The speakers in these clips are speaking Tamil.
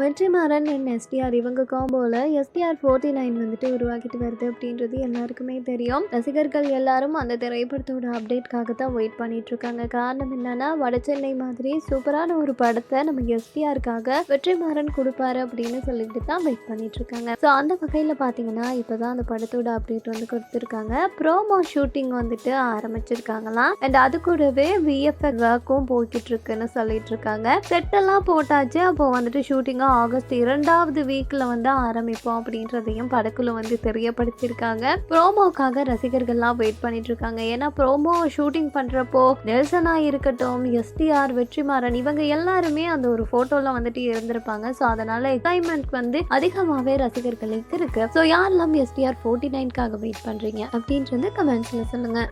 வெற்றிமாறன் அண்ட் எஸ்டிஆர் இவங்க காம்போல எஸ்டிஆர் ஃபோர்ட்டி நைன் வந்துட்டு உருவாக்கிட்டு வருது அப்படின்றது எல்லாருக்குமே தெரியும். ரசிகர்கள் எல்லாரும் அந்த திரைப்படத்தோட அப்டேட்காக தான் வெயிட் பண்ணிட்டு இருக்காங்க காரணம் என்னன்னா வடசென்னை மாதிரி சூப்பரான ஒரு படத்தை நம்ம எஸ்டிஆருக்காக வெற்றிமாறன் கொடுப்பாரு அப்படின்னு சொல்லிட்டு தான் வெயிட் பண்ணிட்டு இருக்காங்க ஸோ அந்த வகையில் பார்த்தீங்கன்னா இப்போ தான் அந்த படத்தோட அப்டேட் வந்து கொடுத்துருக்காங்க. ப்ரோமோ ஷூட்டிங் வந்துட்டு ஆரம்பிச்சிருக்காங்களாம். அண்ட் அது கூடவே விஎஃப்எக் ஒர்க்கும் போய்கிட்டு இருக்குன்னு சொல்லிட்டு இருக்காங்க செட்டெல்லாம் போட்டாச்சு அப்போ வந்துட்டு ஷூட்டிங்காக ஆகஸ்ட் இரண்டாவது வீக்கில் வந்து ஆரம்பிப்போம் அப்படின்றதையும் படக்குழு வந்து தெரியப்படுத்தியிருக்காங்க. ப்ரோமோக்காக ரசிகர்கள்லாம் வெயிட் பண்ணிட்டு இருக்காங்க ஏன்னா ப்ரோமோ ஷூட்டிங் பண்ணுறப்போ நெல்சனா இருக்கட்டும் எஸ்டிஆர் வெற்றிமாறன் இவங்க எல்லாருமே அந்த ஒரு ஃபோட்டோவில் வந்துட்டு இருந்திருப்பாங்க. ஸோ அதனால எக்ஸைட்மெண்ட் வந்து அதிகமாகவே ரசிகர்களுக்கு இருக்கு. ஸோ யாரெல்லாம் எஸ்டிஆர் ஃபோர்ட்டி நைன்காக வெயிட் பண்ணுறீங்க அப்படின்றது கமெண்ட்ஸில் சொல்லுங்கள்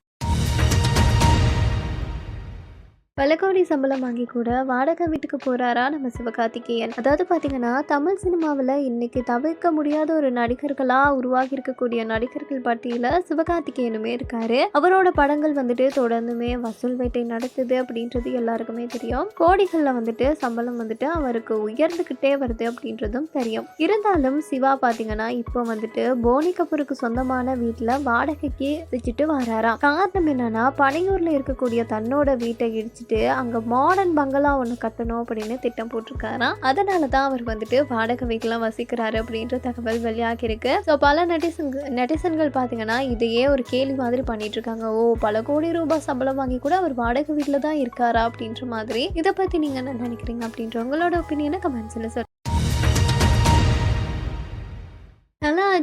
பல கோடி சம்பளம் வாங்கி கூட வாடகை வீட்டுக்கு போறாரா நம்ம சிவகார்த்திகேயன். அதாவது பார்த்தீங்கன்னா தமிழ் சினிமாவில் இன்னைக்கு தவிர்க்க முடியாத ஒரு நடிகர்களாக உருவாகி இருக்கக்கூடிய நடிகர்கள் பட்டியலில் சிவகார்த்திகேயனுமே இருக்காரு. அவரோட படங்கள் வந்துட்டு தொடர்ந்துமே வசூல் வேட்டை நடத்துது அப்படின்றது எல்லாருக்குமே தெரியும். கோடிகளில் வந்துட்டு சம்பளம் வந்துட்டு அவருக்கு உயர்ந்துக்கிட்டே வருது அப்படின்றதும் தெரியும். இருந்தாலும் சிவா பார்த்தீங்கன்னா இப்போ வந்துட்டு போனி கபூருக்கு சொந்தமான வீட்டில் வாடகைக்கு வச்சுட்டு வராராம். காரணம் என்னன்னா பனையூரில் இருக்கக்கூடிய தன்னோட வீட்டை இடிச்சு இடிச்சிட்டு அங்கே மாடர்ன் பங்களா ஒன்று கட்டணும் அப்படின்னு திட்டம் போட்டிருக்காராம் அதனால தான் அவர் வந்துட்டு வாடகை வீட்டிலாம் வசிக்கிறாரு அப்படின்ற தகவல் வெளியாகிருக்கு ஸோ பல நெட்டிசன்கள் நெட்டிசன்கள் பார்த்தீங்கன்னா இதையே ஒரு கேள்வி மாதிரி பண்ணிட்டு இருக்காங்க ஓ பல கோடி ரூபாய் சம்பளம் வாங்கி கூட அவர் வாடகை வீட்டில் தான் இருக்காரா அப்படின்ற மாதிரி. இதை பற்றி நீங்கள் என்ன நினைக்கிறீங்க அப்படின்ற உங்களோட ஒப்பீனியனை கமெண்ட்ஸில் சொல்லுங்கள்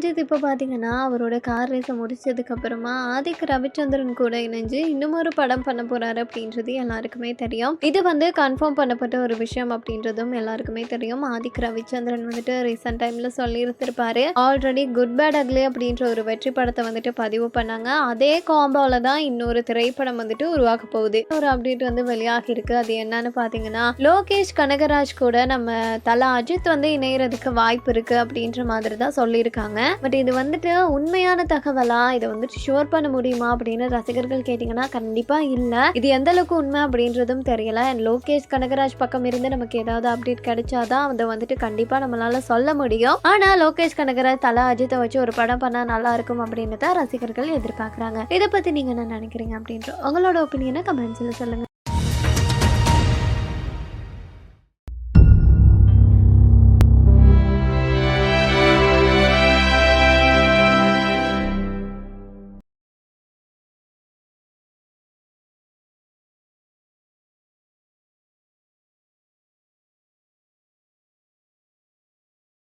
அஜித் இப்போ பார்த்தீங்கன்னா அவரோட கார் ரேஸை முடிச்சதுக்கப்புறமா ஆதிக் ரவிச்சந்திரன் கூட இணைஞ்சு இன்னும் ஒரு படம் பண்ண போகிறாரு அப்படின்றது எல்லாருக்குமே தெரியும். இது வந்து கன்ஃபார்ம் பண்ணப்பட்ட ஒரு விஷயம் அப்படின்றதும் எல்லாருக்குமே தெரியும். ஆதிக் ரவிச்சந்திரன் வந்துட்டு ரீசெண்ட் டைமில் சொல்லியிருந்திருப்பாரு. ஆல்ரெடி குட் பேட் அக்லி அப்படின்ற ஒரு வெற்றி படத்தை வந்துட்டு பதிவு பண்ணாங்க. அதே காம்போவில் தான் இன்னொரு திரைப்படம் வந்துட்டு உருவாக்க போகுது. ஒரு அப்டேட் வந்து வெளியாகி இருக்கு அது என்னன்னு பார்த்தீங்கன்னா லோகேஷ் கனகராஜ் கூட நம்ம தலா அஜித் வந்து இணையறதுக்கு வாய்ப்பு இருக்கு அப்படின்ற மாதிரி தான் சொல்லியிருக்காங்க. பட் இது வந்துட்டு உண்மையான தகவலா? இதை வந்துட்டு ஷோர் பண்ண முடியுமா அப்படின்னு ரசிகர்கள் கேட்டிங்கன்னா கண்டிப்பாக இல்லை. இது எந்த அளவுக்கு உண்மை அப்படின்றதும் தெரியல. அண்ட் லோகேஷ் கனகராஜ் பக்கம் இருந்து நமக்கு ஏதாவது அப்டேட் கிடைச்சாதான் அதை வந்துட்டு கண்டிப்பாக நம்மளால சொல்ல முடியும். ஆனால் லோகேஷ் கனகராஜ் தலா அஜித்தை வச்சு ஒரு படம் பண்ணால் நல்லா இருக்கும் அப்படின்னு தான் ரசிகர்கள் எதிர்பார்க்குறாங்க. இதை பற்றி நீங்கள் என்ன நினைக்கிறீங்க அப்படின்ற உங்களோட ஒப்பீனியனை கமெண்ட்ஸில் சொல்லுங்கள்